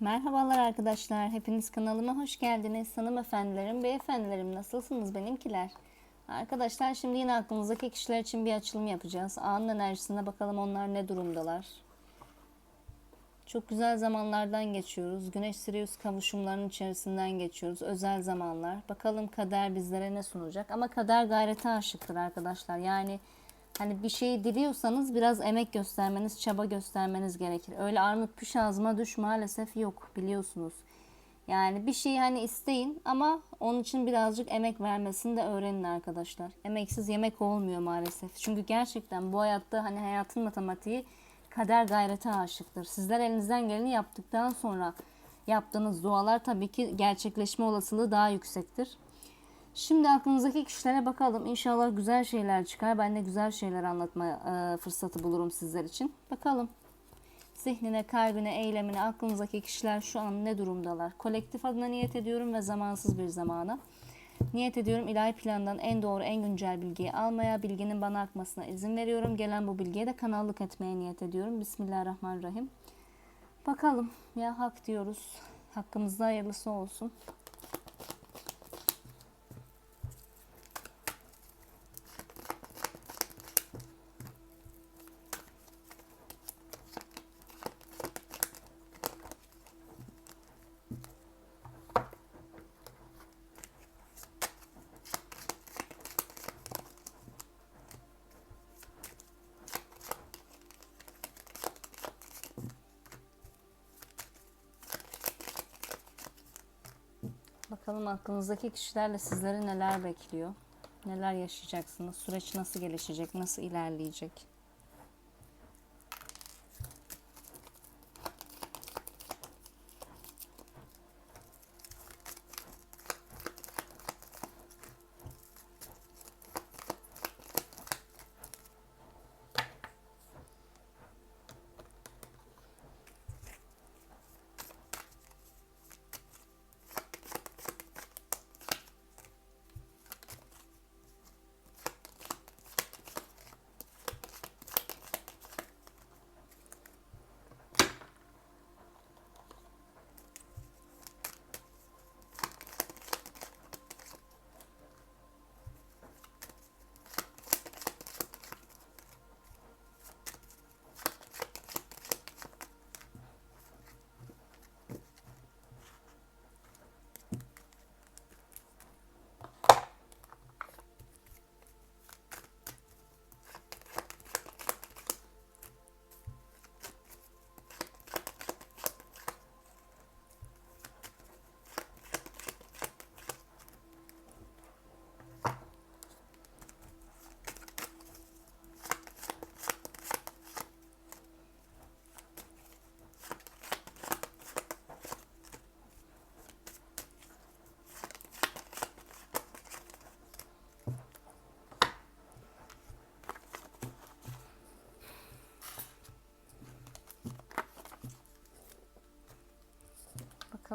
Merhabalar arkadaşlar. Hepiniz kanalıma hoş geldiniz. Hanımefendilerim, beyefendilerim nasılsınız benimkiler? Arkadaşlar şimdi yine aklınızdaki kişiler için bir açılım yapacağız. Anın enerjisine bakalım onlar ne durumdalar. Çok güzel zamanlardan geçiyoruz. Güneş Sirius kavuşumlarının içerisinden geçiyoruz. Özel zamanlar. Bakalım kader bizlere ne sunacak. Ama kader gayrete aşıktır arkadaşlar. Yani hani bir şeyi diliyorsanız biraz emek göstermeniz, çaba göstermeniz gerekir. Öyle armut piş ağzıma düş maalesef yok biliyorsunuz. Yani bir şeyi hani isteyin ama onun için birazcık emek vermesini de öğrenin arkadaşlar. Emeksiz yemek olmuyor maalesef. Çünkü gerçekten bu hayatta hani hayatın matematiği kader gayrete aşıktır. Sizler elinizden geleni yaptıktan sonra yaptığınız dualar tabii ki gerçekleşme olasılığı daha yüksektir. Şimdi aklınızdaki kişilere bakalım. İnşallah güzel şeyler çıkar. Ben de güzel şeyler anlatma e, fırsatı bulurum sizler için. Bakalım. Zihnine, kalbine, eylemine, aklınızdaki kişiler şu an ne durumdalar? Kolektif adına niyet ediyorum ve zamansız bir zamana. Niyet ediyorum ilahi plandan en doğru, en güncel bilgiyi almaya, bilginin bana akmasına izin veriyorum. Gelen bu bilgiye de kanallık etmeye niyet ediyorum. Bismillahirrahmanirrahim. Bakalım ya hak diyoruz. Hakkımızda hayırlısı olsun. Aklınızdaki kişilerle sizleri neler bekliyor? Neler yaşayacaksınız? Süreç nasıl gelişecek? Nasıl ilerleyecek?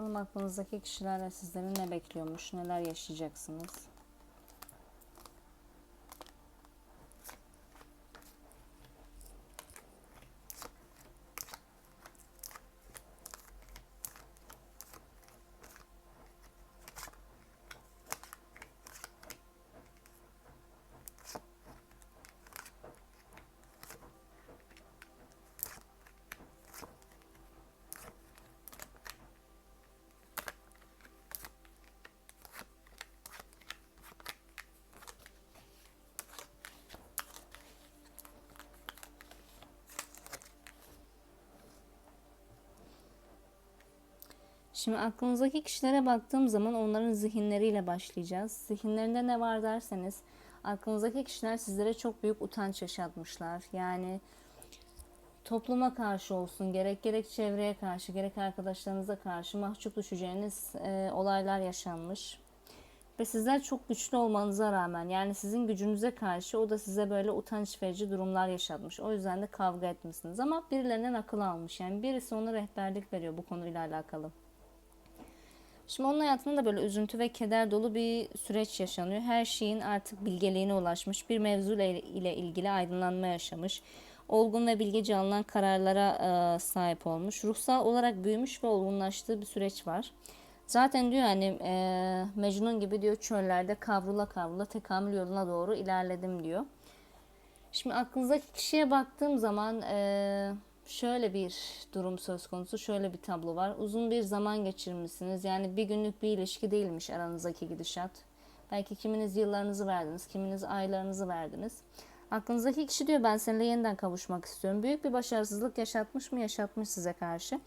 Bakalım aklınızdaki kişilerle sizleri ne bekliyormuş? Neler yaşayacaksınız? Şimdi aklınızdaki kişilere baktığım zaman onların zihinleriyle başlayacağız. Zihinlerinde ne var derseniz aklınızdaki kişiler sizlere çok büyük utanç yaşatmışlar. Yani topluma karşı olsun gerek gerek çevreye karşı gerek arkadaşlarınıza karşı mahcup düşeceğiniz e, olaylar yaşanmış. Ve sizler çok güçlü olmanıza rağmen yani sizin gücünüze karşı o da size böyle utanç verici durumlar yaşatmış. O yüzden de kavga etmişsiniz ama birilerinden akıl almış. Yani birisi ona rehberlik veriyor bu konuyla alakalı. Şimdi onun hayatında da böyle üzüntü ve keder dolu bir süreç yaşanıyor. Her şeyin artık bilgeliğine ulaşmış. Bir mevzu ile ilgili aydınlanma yaşamış. olgun ve bilgece alınan kararlara e, sahip olmuş. Ruhsal olarak büyümüş ve olgunlaştığı bir süreç var. Zaten diyor hani e, Mecnun gibi diyor çöllerde kavrula kavrula tekamül yoluna doğru ilerledim diyor. Şimdi aklınızdaki kişiye baktığım zaman e, şöyle bir durum söz konusu, şöyle bir tablo var. Uzun bir zaman geçirmişsiniz. Yani bir günlük bir ilişki değilmiş aranızdaki gidişat. Belki kiminiz yıllarınızı verdiniz, kiminiz aylarınızı verdiniz. Aklınızdaki kişi diyor ben seninle yeniden kavuşmak istiyorum. Büyük bir başarısızlık yaşatmış mı? Yaşatmış size karşı.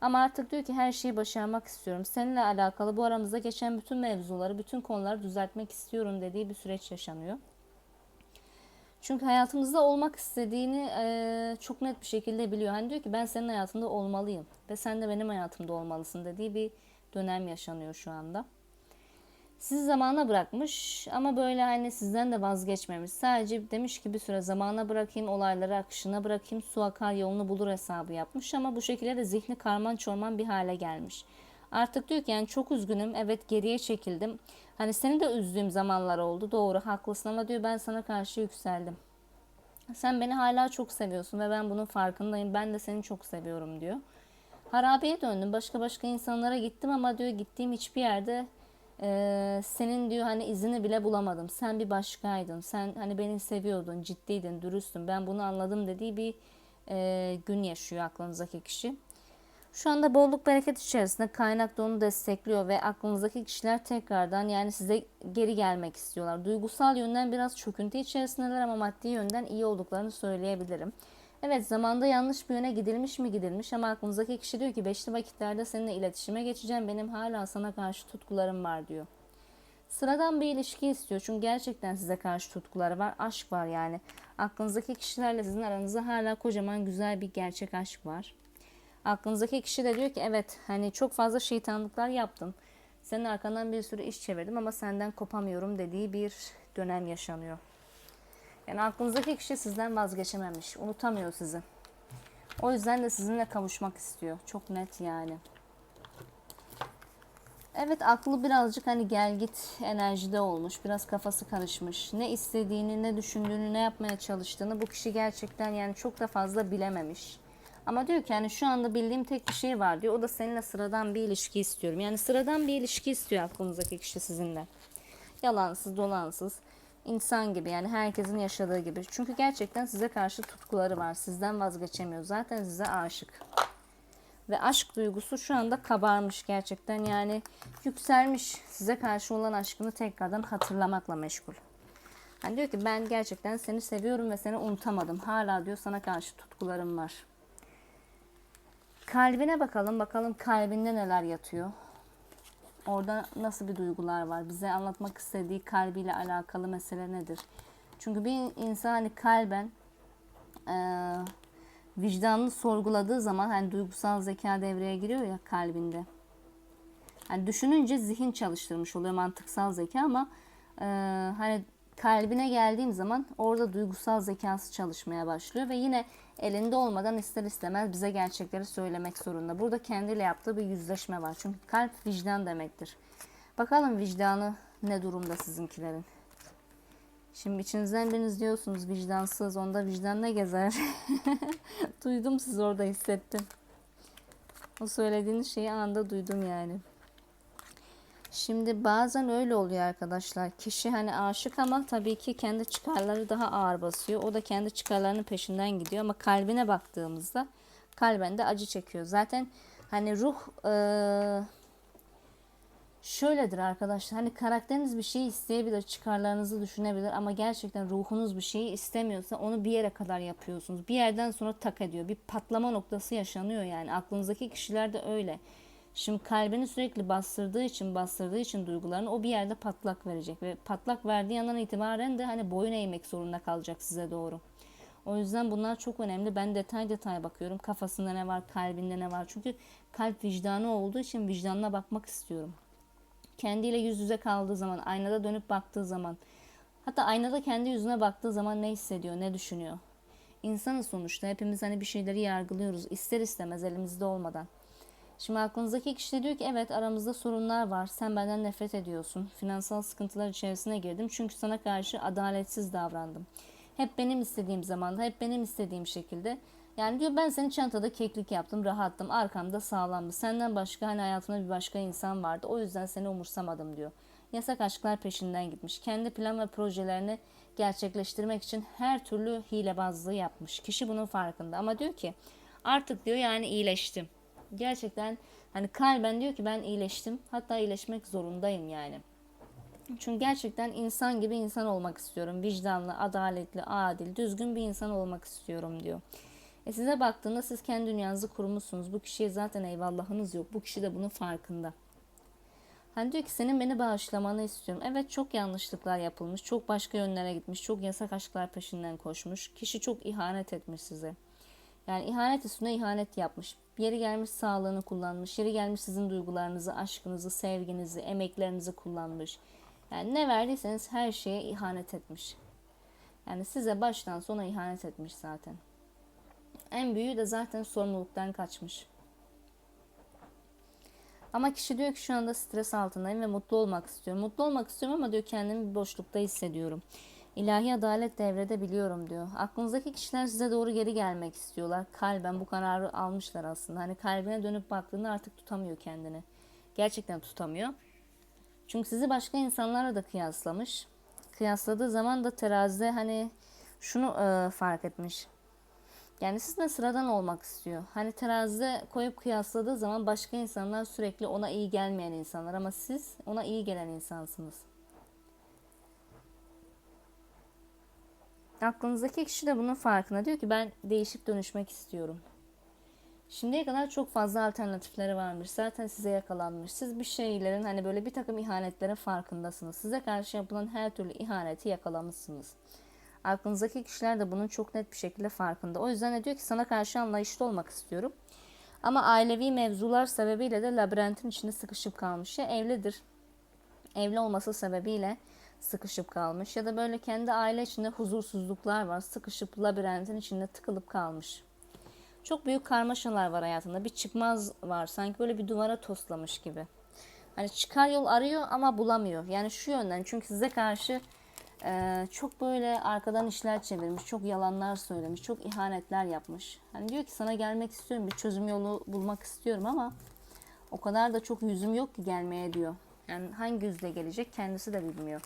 Ama artık diyor ki her şeyi başarmak istiyorum. Seninle alakalı bu aramızda geçen bütün mevzuları, bütün konuları düzeltmek istiyorum dediği bir süreç yaşanıyor. Çünkü hayatımızda olmak istediğini e, çok net bir şekilde biliyor. Hani diyor ki ben senin hayatında olmalıyım ve sen de benim hayatımda olmalısın dediği bir dönem yaşanıyor şu anda. Sizi zamana bırakmış ama böyle hani sizden de vazgeçmemiş. Sadece demiş ki bir süre zamana bırakayım, olayları akışına bırakayım, su akar yolunu bulur hesabı yapmış. Ama bu şekilde de zihni karman çorman bir hale gelmiş. Artık diyor ki yani çok üzgünüm, evet geriye çekildim. Hani seni de üzdüğüm zamanlar oldu, doğru haklısın ama diyor ben sana karşı yükseldim. Sen beni hala çok seviyorsun ve ben bunun farkındayım. Ben de seni çok seviyorum diyor. Harabeye döndüm. Başka başka insanlara gittim ama diyor gittiğim hiçbir yerde ee, senin diyor hani izini bile bulamadım. Sen bir başkaydın. Sen hani beni seviyordun, ciddiydin, dürüsttün. Ben bunu anladım dediği bir e, gün yaşıyor aklınızdaki kişi. Şu anda bolluk bereket içerisinde kaynak da onu destekliyor ve aklınızdaki kişiler tekrardan yani size geri gelmek istiyorlar. Duygusal yönden biraz çöküntü içerisindeler ama maddi yönden iyi olduklarını söyleyebilirim. Evet zamanda yanlış bir yöne gidilmiş mi gidilmiş ama aklınızdaki kişi diyor ki beşli vakitlerde seninle iletişime geçeceğim. Benim hala sana karşı tutkularım var diyor. Sıradan bir ilişki istiyor çünkü gerçekten size karşı tutkuları var. Aşk var yani. Aklınızdaki kişilerle sizin aranızda hala kocaman güzel bir gerçek aşk var. Aklınızdaki kişi de diyor ki evet hani çok fazla şeytanlıklar yaptım. Senin arkandan bir sürü iş çevirdim ama senden kopamıyorum dediği bir dönem yaşanıyor. Yani aklınızdaki kişi sizden vazgeçememiş. Unutamıyor sizi. O yüzden de sizinle kavuşmak istiyor. Çok net yani. Evet aklı birazcık hani gel git enerjide olmuş. Biraz kafası karışmış. Ne istediğini, ne düşündüğünü, ne yapmaya çalıştığını bu kişi gerçekten yani çok da fazla bilememiş. Ama diyor ki yani şu anda bildiğim tek bir şey var diyor. O da seninle sıradan bir ilişki istiyorum. Yani sıradan bir ilişki istiyor aklınızdaki kişi sizinle. Yalansız, dolansız insan gibi yani herkesin yaşadığı gibi. Çünkü gerçekten size karşı tutkuları var. Sizden vazgeçemiyor. Zaten size aşık. Ve aşk duygusu şu anda kabarmış gerçekten. Yani yükselmiş. Size karşı olan aşkını tekrardan hatırlamakla meşgul. Hani diyor ki ben gerçekten seni seviyorum ve seni unutamadım. Hala diyor sana karşı tutkularım var. Kalbine bakalım. Bakalım kalbinde neler yatıyor. Orada nasıl bir duygular var? Bize anlatmak istediği kalbiyle alakalı mesele nedir? Çünkü bir insan hani kalben e, vicdanını sorguladığı zaman hani duygusal zeka devreye giriyor ya kalbinde. Yani düşününce zihin çalıştırmış oluyor mantıksal zeka ama e, hani kalbine geldiğim zaman orada duygusal zekası çalışmaya başlıyor ve yine elinde olmadan ister istemez bize gerçekleri söylemek zorunda. Burada kendiyle yaptığı bir yüzleşme var. Çünkü kalp vicdan demektir. Bakalım vicdanı ne durumda sizinkilerin. Şimdi içinizden biriniz diyorsunuz vicdansız, onda vicdan ne gezer? duydum siz orada hissettim. O söylediğiniz şeyi anda duydum yani. Şimdi bazen öyle oluyor arkadaşlar. Kişi hani aşık ama tabii ki kendi çıkarları daha ağır basıyor. O da kendi çıkarlarının peşinden gidiyor ama kalbine baktığımızda kalben de acı çekiyor. Zaten hani ruh e, şöyledir arkadaşlar. Hani karakteriniz bir şey isteyebilir, çıkarlarınızı düşünebilir ama gerçekten ruhunuz bir şeyi istemiyorsa onu bir yere kadar yapıyorsunuz. Bir yerden sonra tak ediyor. Bir patlama noktası yaşanıyor yani. Aklınızdaki kişiler de öyle. Şimdi kalbini sürekli bastırdığı için bastırdığı için duygularını o bir yerde patlak verecek ve patlak verdiği yandan itibaren de hani boyun eğmek zorunda kalacak size doğru. O yüzden bunlar çok önemli. Ben detay detay bakıyorum. Kafasında ne var, kalbinde ne var. Çünkü kalp vicdanı olduğu için vicdanına bakmak istiyorum. Kendiyle yüz yüze kaldığı zaman, aynada dönüp baktığı zaman, hatta aynada kendi yüzüne baktığı zaman ne hissediyor, ne düşünüyor? İnsanız sonuçta. Hepimiz hani bir şeyleri yargılıyoruz. ister istemez elimizde olmadan. Şimdi aklınızdaki kişi de diyor ki evet aramızda sorunlar var. Sen benden nefret ediyorsun. Finansal sıkıntılar içerisine girdim. Çünkü sana karşı adaletsiz davrandım. Hep benim istediğim zamanda, hep benim istediğim şekilde. Yani diyor ben senin çantada keklik yaptım, rahattım, arkamda sağlamdı. Senden başka hani hayatımda bir başka insan vardı. O yüzden seni umursamadım diyor. Yasak aşklar peşinden gitmiş. Kendi plan ve projelerini gerçekleştirmek için her türlü hilebazlığı yapmış. Kişi bunun farkında ama diyor ki artık diyor yani iyileştim. Gerçekten hani kalben diyor ki ben iyileştim. Hatta iyileşmek zorundayım yani. Çünkü gerçekten insan gibi insan olmak istiyorum. Vicdanlı, adaletli, adil, düzgün bir insan olmak istiyorum diyor. E size baktığında siz kendi dünyanızı kurmuşsunuz. Bu kişiye zaten eyvallahınız yok. Bu kişi de bunun farkında. Hani diyor ki senin beni bağışlamanı istiyorum. Evet çok yanlışlıklar yapılmış. Çok başka yönlere gitmiş. Çok yasak aşklar peşinden koşmuş. Kişi çok ihanet etmiş size. Yani ihanet üstüne ihanet yapmış. Yeri gelmiş sağlığını kullanmış. Yeri gelmiş sizin duygularınızı, aşkınızı, sevginizi, emeklerinizi kullanmış. Yani ne verdiyseniz her şeye ihanet etmiş. Yani size baştan sona ihanet etmiş zaten. En büyüğü de zaten sorumluluktan kaçmış. Ama kişi diyor ki şu anda stres altındayım ve mutlu olmak istiyorum. Mutlu olmak istiyorum ama diyor kendimi bir boşlukta hissediyorum. İlahi adalet devrede biliyorum diyor. Aklınızdaki kişiler size doğru geri gelmek istiyorlar. Kalben bu kararı almışlar aslında. Hani kalbine dönüp baktığında artık tutamıyor kendini. Gerçekten tutamıyor. Çünkü sizi başka insanlarla da kıyaslamış. Kıyasladığı zaman da terazide hani şunu e, fark etmiş. Yani sizinle sıradan olmak istiyor. Hani terazide koyup kıyasladığı zaman başka insanlar sürekli ona iyi gelmeyen insanlar ama siz ona iyi gelen insansınız. Aklınızdaki kişi de bunun farkında. Diyor ki ben değişip dönüşmek istiyorum. Şimdiye kadar çok fazla alternatifleri varmış. Zaten size yakalanmış. Siz bir şeylerin hani böyle bir takım ihanetlerin farkındasınız. Size karşı yapılan her türlü ihaneti yakalamışsınız. Aklınızdaki kişiler de bunun çok net bir şekilde farkında. O yüzden de diyor ki sana karşı anlayışlı olmak istiyorum. Ama ailevi mevzular sebebiyle de labirentin içinde sıkışıp kalmış. Ya evlidir. Evli olması sebebiyle sıkışıp kalmış. Ya da böyle kendi aile içinde huzursuzluklar var. Sıkışıp labirentin içinde tıkılıp kalmış. Çok büyük karmaşalar var hayatında. Bir çıkmaz var. Sanki böyle bir duvara toslamış gibi. Hani çıkar yol arıyor ama bulamıyor. Yani şu yönden çünkü size karşı ee, çok böyle arkadan işler çevirmiş, çok yalanlar söylemiş, çok ihanetler yapmış. Hani diyor ki sana gelmek istiyorum, bir çözüm yolu bulmak istiyorum ama o kadar da çok yüzüm yok ki gelmeye diyor. Yani hangi yüzle gelecek kendisi de bilmiyor.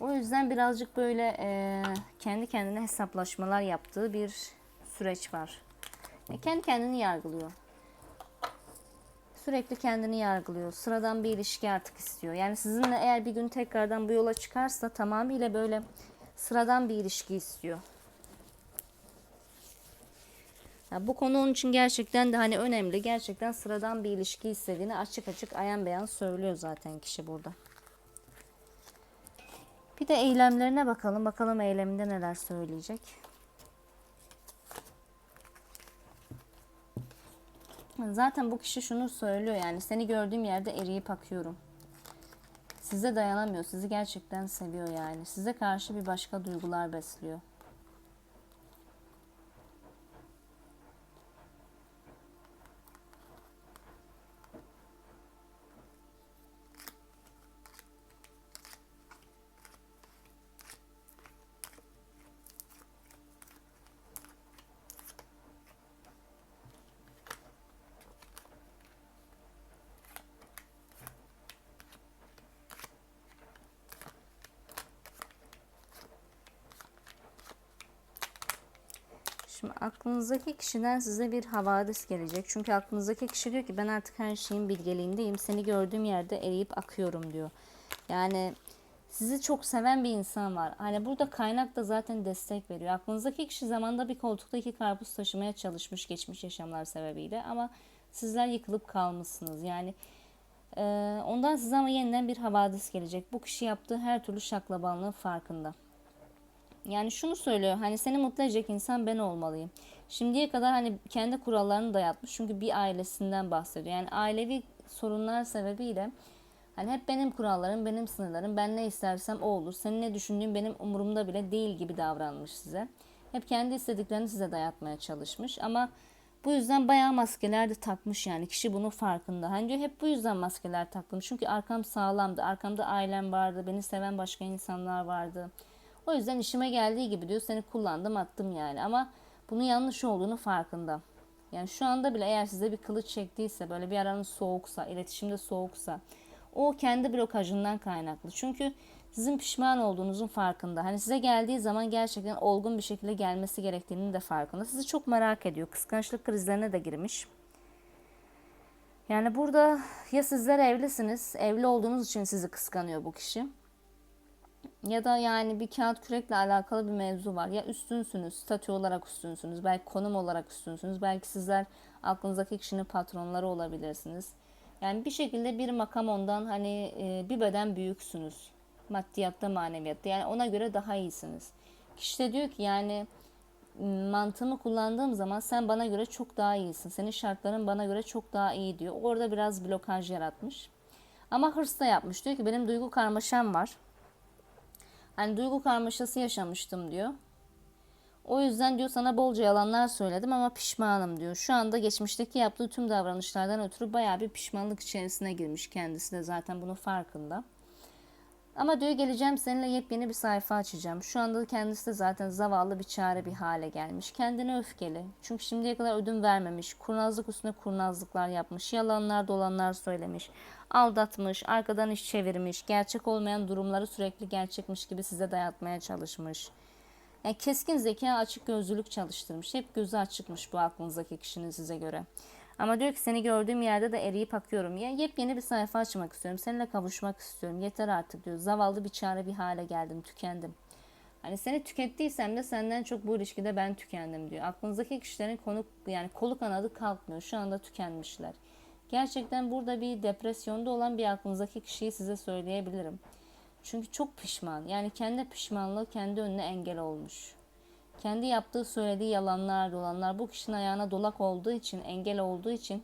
O yüzden birazcık böyle e, kendi kendine hesaplaşmalar yaptığı bir süreç var. E, kendi kendini yargılıyor sürekli kendini yargılıyor. Sıradan bir ilişki artık istiyor. Yani sizinle eğer bir gün tekrardan bu yola çıkarsa tamamıyla böyle sıradan bir ilişki istiyor. Ya bu konu onun için gerçekten de hani önemli. Gerçekten sıradan bir ilişki istediğini açık açık ayan beyan söylüyor zaten kişi burada. Bir de eylemlerine bakalım. Bakalım eyleminde neler söyleyecek. Zaten bu kişi şunu söylüyor yani seni gördüğüm yerde eriyip akıyorum. Size dayanamıyor. Sizi gerçekten seviyor yani. Size karşı bir başka duygular besliyor. Şimdi aklınızdaki kişiden size bir havadis gelecek. Çünkü aklınızdaki kişi diyor ki ben artık her şeyin bilgeliğindeyim. Seni gördüğüm yerde eriyip akıyorum diyor. Yani sizi çok seven bir insan var. Hani burada kaynak da zaten destek veriyor. Aklınızdaki kişi zamanda bir koltukta iki karpuz taşımaya çalışmış geçmiş yaşamlar sebebiyle ama sizler yıkılıp kalmışsınız. Yani e, ondan size ama yeniden bir havadis gelecek. Bu kişi yaptığı her türlü şaklabanlığın farkında. Yani şunu söylüyor hani seni mutlu edecek insan ben olmalıyım. Şimdiye kadar hani kendi kurallarını dayatmış çünkü bir ailesinden bahsediyor. Yani ailevi sorunlar sebebiyle hani hep benim kurallarım, benim sınırlarım, ben ne istersem o olur. Senin ne düşündüğün benim umurumda bile değil gibi davranmış size. Hep kendi istediklerini size dayatmaya çalışmış ama bu yüzden bayağı maskeler de takmış yani kişi bunun farkında. Hani diyor hep bu yüzden maskeler taktım. Çünkü arkam sağlamdı. Arkamda ailem vardı. Beni seven başka insanlar vardı. O yüzden işime geldiği gibi diyor seni kullandım attım yani ama bunun yanlış olduğunu farkında. Yani şu anda bile eğer size bir kılıç çektiyse böyle bir aranız soğuksa, iletişimde soğuksa o kendi blokajından kaynaklı. Çünkü sizin pişman olduğunuzun farkında. Hani size geldiği zaman gerçekten olgun bir şekilde gelmesi gerektiğinin de farkında. Sizi çok merak ediyor. Kıskançlık krizlerine de girmiş. Yani burada ya sizler evlisiniz, evli olduğunuz için sizi kıskanıyor bu kişi. Ya da yani bir kağıt kürekle alakalı bir mevzu var. Ya üstünsünüz, statü olarak üstünsünüz, belki konum olarak üstünsünüz, belki sizler aklınızdaki kişinin patronları olabilirsiniz. Yani bir şekilde bir makam ondan hani e, bir beden büyüksünüz. Maddiyatta, maneviyatta. Yani ona göre daha iyisiniz. Kişi de diyor ki yani mantığımı kullandığım zaman sen bana göre çok daha iyisin. Senin şartların bana göre çok daha iyi diyor. Orada biraz blokaj yaratmış. Ama hırs da yapmış. Diyor ki benim duygu karmaşam var. Hani duygu karmaşası yaşamıştım diyor. O yüzden diyor sana bolca yalanlar söyledim ama pişmanım diyor. Şu anda geçmişteki yaptığı tüm davranışlardan ötürü bayağı bir pişmanlık içerisine girmiş kendisi de zaten bunun farkında. Ama diyor geleceğim seninle yepyeni bir sayfa açacağım. Şu anda kendisi de zaten zavallı bir çare bir hale gelmiş. Kendine öfkeli. Çünkü şimdiye kadar ödün vermemiş. Kurnazlık üstüne kurnazlıklar yapmış. Yalanlar dolanlar söylemiş. Aldatmış. Arkadan iş çevirmiş. Gerçek olmayan durumları sürekli gerçekmiş gibi size dayatmaya çalışmış. Yani keskin zeka açık gözlülük çalıştırmış. Hep gözü açıkmış bu aklınızdaki kişinin size göre. Ama diyor ki seni gördüğüm yerde de eriyip akıyorum. Ya yepyeni bir sayfa açmak istiyorum. Seninle kavuşmak istiyorum. Yeter artık diyor. Zavallı bir çare bir hale geldim. Tükendim. Hani seni tükettiysem de senden çok bu ilişkide ben tükendim diyor. Aklınızdaki kişilerin konu yani kolu kanadı kalkmıyor. Şu anda tükenmişler. Gerçekten burada bir depresyonda olan bir aklınızdaki kişiyi size söyleyebilirim. Çünkü çok pişman. Yani kendi pişmanlığı kendi önüne engel olmuş. Kendi yaptığı söylediği yalanlar dolanlar bu kişinin ayağına dolak olduğu için engel olduğu için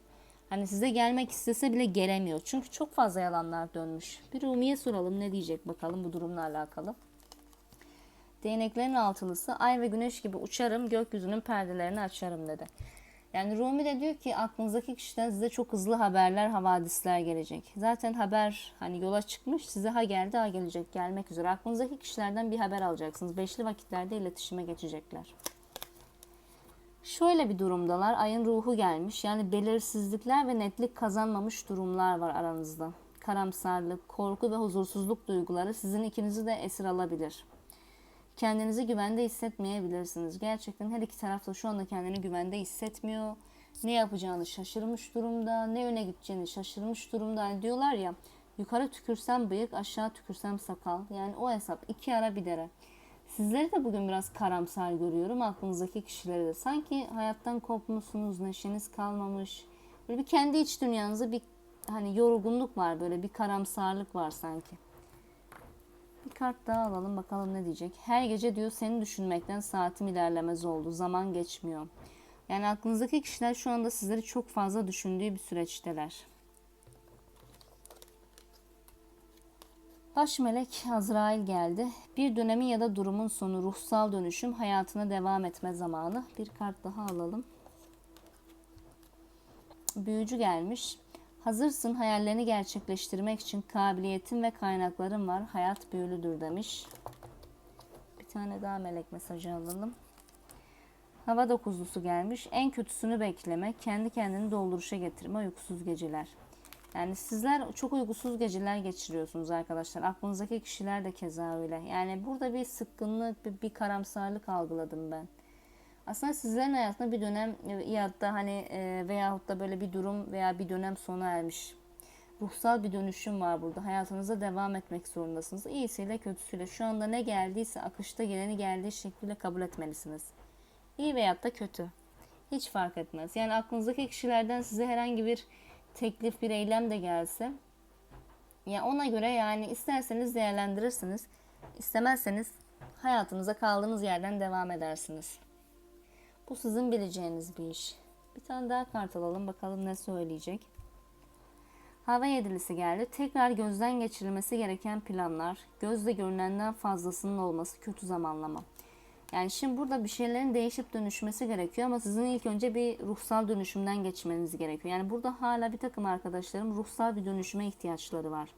hani size gelmek istese bile gelemiyor. Çünkü çok fazla yalanlar dönmüş. Bir Rumi'ye soralım ne diyecek bakalım bu durumla alakalı. Değneklerin altılısı ay ve güneş gibi uçarım gökyüzünün perdelerini açarım dedi. Yani Rumi de diyor ki aklınızdaki kişiden size çok hızlı haberler, havadisler gelecek. Zaten haber hani yola çıkmış size ha geldi ha gelecek gelmek üzere. Aklınızdaki kişilerden bir haber alacaksınız. Beşli vakitlerde iletişime geçecekler. Şöyle bir durumdalar. Ayın ruhu gelmiş. Yani belirsizlikler ve netlik kazanmamış durumlar var aranızda. Karamsarlık, korku ve huzursuzluk duyguları sizin ikinizi de esir alabilir kendinizi güvende hissetmeyebilirsiniz. Gerçekten her iki taraf da şu anda kendini güvende hissetmiyor. Ne yapacağını şaşırmış durumda, ne öne gideceğini şaşırmış durumda. Yani diyorlar ya yukarı tükürsem bıyık, aşağı tükürsem sakal. Yani o hesap iki ara bir dere. Sizleri de bugün biraz karamsar görüyorum aklınızdaki kişileri de. Sanki hayattan kopmuşsunuz, neşeniz kalmamış. Böyle bir kendi iç dünyanızda bir hani yorgunluk var böyle bir karamsarlık var sanki. Bir kart daha alalım bakalım ne diyecek. Her gece diyor seni düşünmekten saatim ilerlemez oldu. Zaman geçmiyor. Yani aklınızdaki kişiler şu anda sizleri çok fazla düşündüğü bir süreçteler. Baş melek Azrail geldi. Bir dönemin ya da durumun sonu ruhsal dönüşüm hayatına devam etme zamanı. Bir kart daha alalım. Büyücü gelmiş. Hazırsın hayallerini gerçekleştirmek için kabiliyetin ve kaynakların var. Hayat büyülüdür demiş. Bir tane daha melek mesajı alalım. Hava dokuzlusu gelmiş. En kötüsünü bekleme, kendi kendini dolduruşa getirme, uykusuz geceler. Yani sizler çok uykusuz geceler geçiriyorsunuz arkadaşlar. Aklınızdaki kişiler de keza öyle. Yani burada bir sıkkınlık, bir, bir karamsarlık algıladım ben aslında sizlerin hayatında bir dönem ya da hani e, veyahut da böyle bir durum veya bir dönem sona ermiş. Ruhsal bir dönüşüm var burada. Hayatınıza devam etmek zorundasınız. İyisiyle kötüsüyle. Şu anda ne geldiyse akışta geleni geldiği şekliyle kabul etmelisiniz. İyi veyahut da kötü. Hiç fark etmez. Yani aklınızdaki kişilerden size herhangi bir teklif, bir eylem de gelse ya ona göre yani isterseniz değerlendirirsiniz. İstemezseniz hayatınıza kaldığınız yerden devam edersiniz. Bu sizin bileceğiniz bir iş. Bir tane daha kart alalım bakalım ne söyleyecek. Hava yedilisi geldi. Tekrar gözden geçirilmesi gereken planlar, gözle görünenden fazlasının olması kötü zamanlama. Yani şimdi burada bir şeylerin değişip dönüşmesi gerekiyor ama sizin ilk önce bir ruhsal dönüşümden geçmeniz gerekiyor. Yani burada hala bir takım arkadaşlarım ruhsal bir dönüşüme ihtiyaçları var.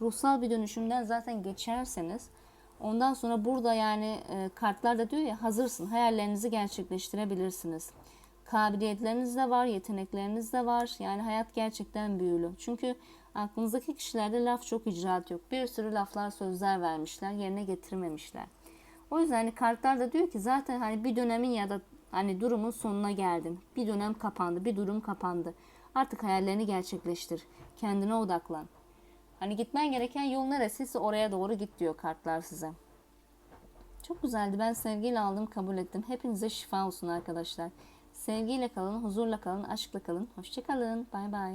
Ruhsal bir dönüşümden zaten geçerseniz Ondan sonra burada yani e, kartlar da diyor ya hazırsın. Hayallerinizi gerçekleştirebilirsiniz. Kabiliyetleriniz de var, yetenekleriniz de var. Yani hayat gerçekten büyülü. Çünkü aklınızdaki kişilerde laf çok icraat yok. Bir sürü laflar, sözler vermişler, yerine getirmemişler. O yüzden hani kartlar da diyor ki zaten hani bir dönemin ya da hani durumun sonuna geldin. Bir dönem kapandı, bir durum kapandı. Artık hayallerini gerçekleştir. Kendine odaklan. Hani gitmen gereken yol neresiyse oraya doğru git diyor kartlar size. Çok güzeldi. Ben sevgiyle aldım, kabul ettim. Hepinize şifa olsun arkadaşlar. Sevgiyle kalın, huzurla kalın, aşkla kalın. Hoşçakalın. Bay bay.